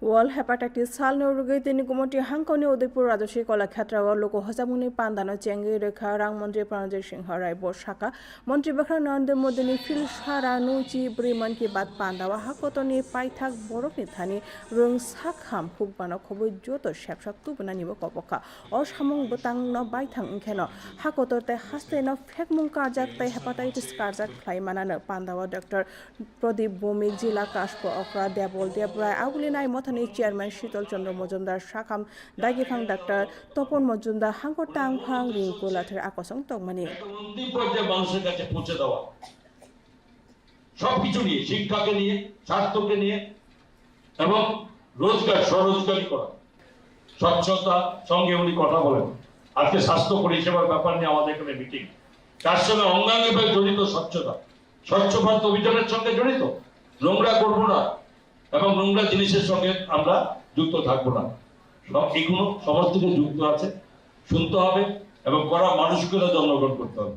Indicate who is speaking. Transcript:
Speaker 1: World Hepatitis Sal Norugui tini kumoti hangkoni Udaipur Rajoshi Kolakshetra o loko hojamuni pandano chengi rekha rang mantri Pranjay Singh Rai bo shaka mantri bakra Narendra Modi ni fil shara nuchi briman ki bat pandawa hakotoni paithak borok ni thani rung sakham hukbano khoboi joto shepsak tubuna nibo kopoka o samung butang no baithang ingkheno hakotor te haste no phekmung karjak te hepatitis karjak khlaimanano pandawa Dr. Pradip মথনি chairman Shital Chandra Majumdar, শাখাম দাগিফাং doctor Tapan Majumdar হাঙ্কর টাংফাং রিঙ্কু লাথের আকসং
Speaker 2: পর্যায়ে মানুষের কাছে সবকিছু নিয়ে, শিক্ষাকে নিয়ে, স্বাস্থ্যকে নিয়ে এবং রোজগার, স্বরোজগারি করা। স্বচ্ছতা সঙ্গে উনি কথা বলেন। আজকে স্বাস্থ্য পরিষেবার ব্যাপার নিয়ে আমাদের এখানে মিটিং তার সঙ্গে অঙ্গাঙ্গিভাবে জড়িত স্বচ্ছতা। স্বচ্ছ ভারত অভিযানের সঙ্গে জড়িত। নোংরা করব না। এবং নোংরা জিনিসের সঙ্গে আমরা যুক্ত থাকব না। এগুলো সমস্ত যুক্ত আছে, শুনতে হবে এবং করা মানুষগুলো জন্মগ্রহণ করতে হবে।